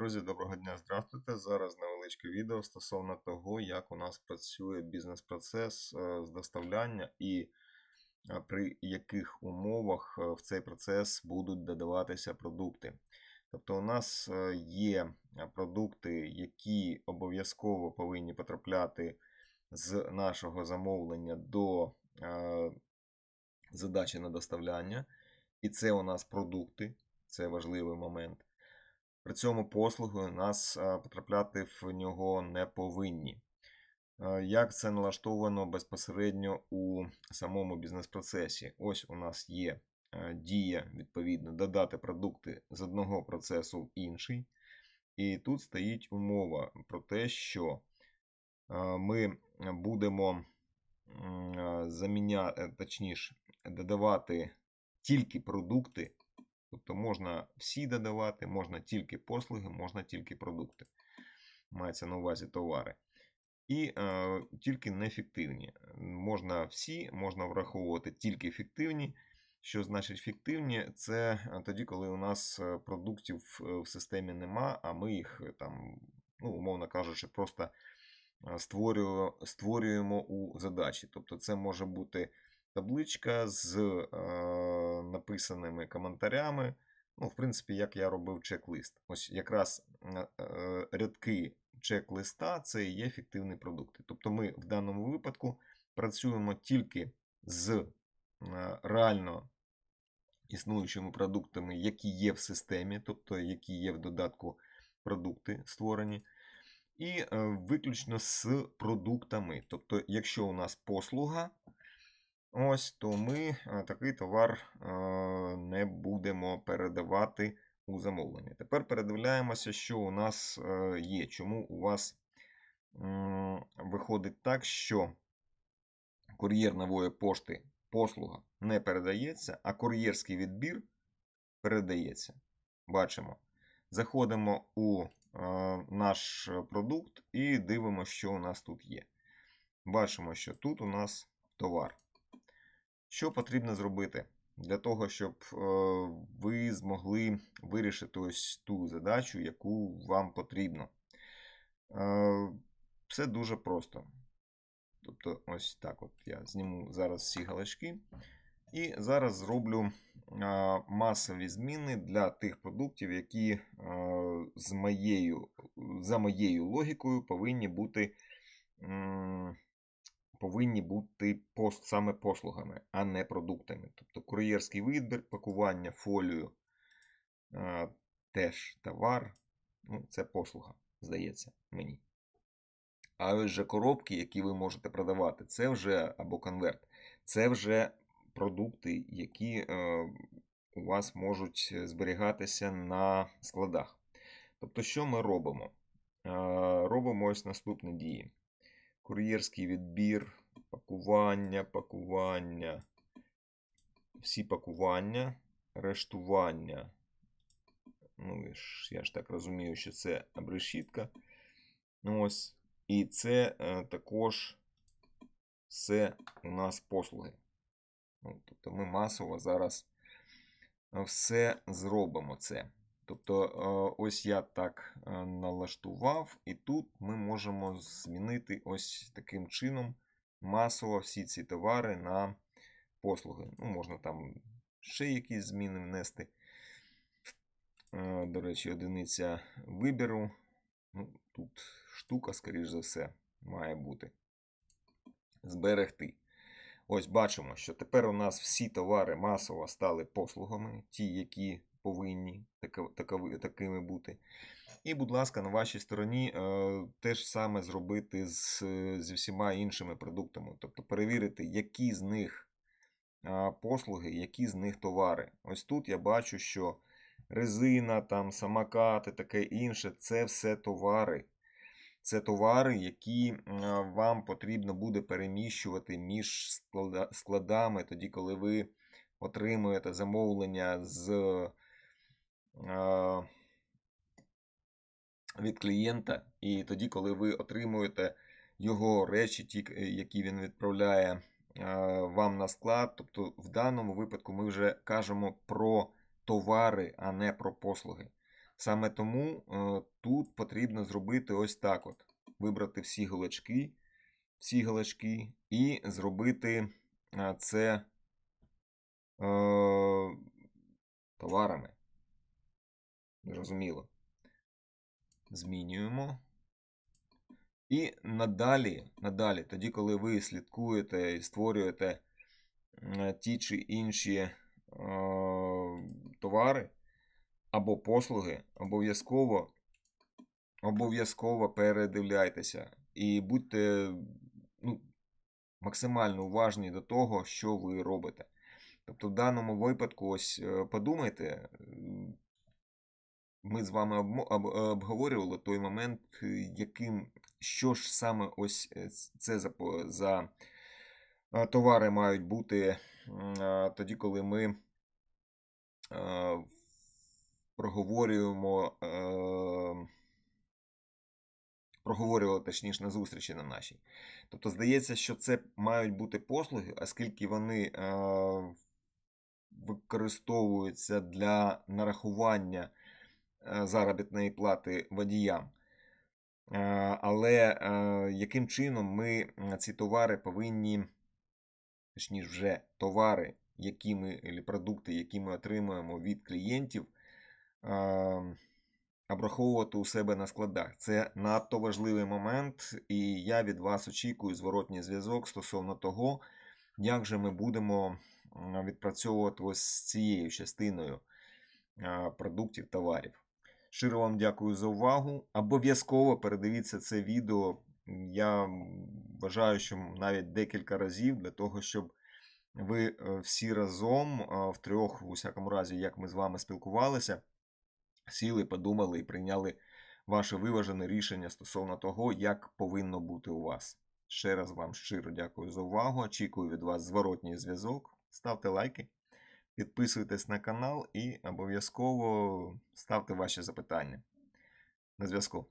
Друзі, доброго дня, здравствуйте. Зараз невеличке відео стосовно того, як у нас працює бізнес-процес е, з доставляння і е, при яких умовах е, в цей процес будуть додаватися продукти. Тобто, у нас є продукти, які обов'язково повинні потрапляти з нашого замовлення до задачі на доставляння. І це у нас продукти, це важливий момент. При цьому послуги нас е, потрапляти в нього не повинні. Е, Як це налаштовано безпосередньо у самому бізнес-процесі? Ось у нас є е, дія, відповідно, додати продукти з одного процесу в інший. І тут стоїть умова про те, що ми будемо заміняти, точніше, додавати тільки продукти Тобто можна всі додавати, можна тільки послуги, можна тільки продукти. Мається на увазі товари. І е, тільки неефективні. Можна всі, можна враховувати тільки фіктивні. Що значить фіктивні? Це е, тоді, коли у нас е, продуктів е, в системі нема, а ми їх там, ну, умовно кажучи, просто створюємо, створюємо у задачі. Тобто це може бути табличка з е, написаними коментарями. Ну, в принципі, як я робив чек-лист. Ось якраз е, е, рядки чек-листа це є фіктивні продукти. Тобто ми в даному випадку працюємо тільки з е, реально існуючими продуктами, які є в системі, тобто які є в додатку продукти створені. І е, виключно з продуктами. Тобто, якщо у нас послуга, Ось, то ми е, такий товар е, не будемо передавати у замовлення. Тепер передивляємося, що у нас е, є. Чому у вас виходить так, що кур'єр нової пошти послуга не передається, а кур'єрський відбір передається. Бачимо. Заходимо у наш продукт і дивимося, що у нас тут є. Бачимо, що тут у нас товар. Що потрібно зробити для того, щоб е, ви змогли вирішити ось ту задачу, яку вам потрібно? Е, Все дуже просто. Тобто, ось так от я зніму зараз всі галочки. І зараз зроблю е, масові зміни для тих продуктів, які з моєю, за моєю логікою повинні бути. Повинні бути пост, саме послугами, а не продуктами. Тобто кур'єрський вибір, пакування фолію, е, теж товар, ну, це послуга, здається, мені. А ось же коробки, які ви можете продавати, це вже або конверт, це вже продукти, які е, у вас можуть зберігатися на складах. Тобто, що ми робимо? Е, робимо ось наступні дії кур'єрський відбір, пакування, пакування, всі пакування, рештування. Ну, я ж так розумію, що це абрешітка. Ось. І це е, також все у нас послуги. Ну, Тобто ми масово зараз все зробимо це. Тобто, е, ось я так е, налаштував, і тут ми можемо змінити ось таким чином масово всі ці товари на послуги. Ну, Можна там ще якісь зміни внести. Е, до речі, одиниця вибіру. Ну, Тут штука, скоріш за все, має бути. Зберегти. Ось бачимо, що тепер у нас всі товари масово стали послугами, ті, які повинні такими бути. І, будь ласка, на вашій стороні е, те ж саме зробити з, зі всіма іншими продуктами. Тобто перевірити, які з них послуги, які з них товари. Ось тут я бачу, що резина, там, самокати, таке інше це все товари. Це товари, які вам потрібно буде переміщувати між складами, тоді, коли ви отримуєте замовлення з від клієнта, і тоді, коли ви отримуєте його речі, ті, які він відправляє вам на склад. Тобто, в даному випадку ми вже кажемо про товари, а не про послуги. Саме тому е, тут потрібно зробити ось так: от. вибрати всі галочки, всі галочки і зробити е, це е, товарами. Зрозуміло. Змінюємо. І надалі, надалі, тоді, коли ви слідкуєте і створюєте ті чи інші е, товари або послуги, обов'язково обов'язково передивляйтеся і будьте ну, максимально уважні до того, що ви робите. Тобто, в даному випадку, ось е, подумайте, ми з вами обговорювали той момент, е, яким, що ж саме ось е, це за, за е, товари мають бути тоді, коли ми проговорюємо, проговорювали точніше на зустрічі на нашій. Тобто, здається, що це мають бути послуги, оскільки вони е, використовуються для нарахування заробітної плати водіям. Е, Але е, яким чином ми ці товари повинні, точніше, вже товари, які ми, продукти, які ми отримуємо від клієнтів, е, обраховувати у себе на складах. Це надто важливий момент, і я від вас очікую зворотній зв'язок стосовно того, як же ми будемо відпрацьовувати ось з цією частиною е, продуктів, товарів. Щиро вам дякую за увагу. Обов'язково передивіться це відео. Я вважаю, що навіть декілька разів для того, щоб ви е, всі разом, е, втрьох, в усякому разі, як ми з вами спілкувалися, сіли, подумали і прийняли ваше виважене рішення стосовно того, як повинно бути у вас. Ще раз вам щиро дякую за увагу. Очікую від вас зворотній зв'язок. Ставте лайки, підписуйтесь на канал і обов'язково ставте ваші запитання. На зв'язку.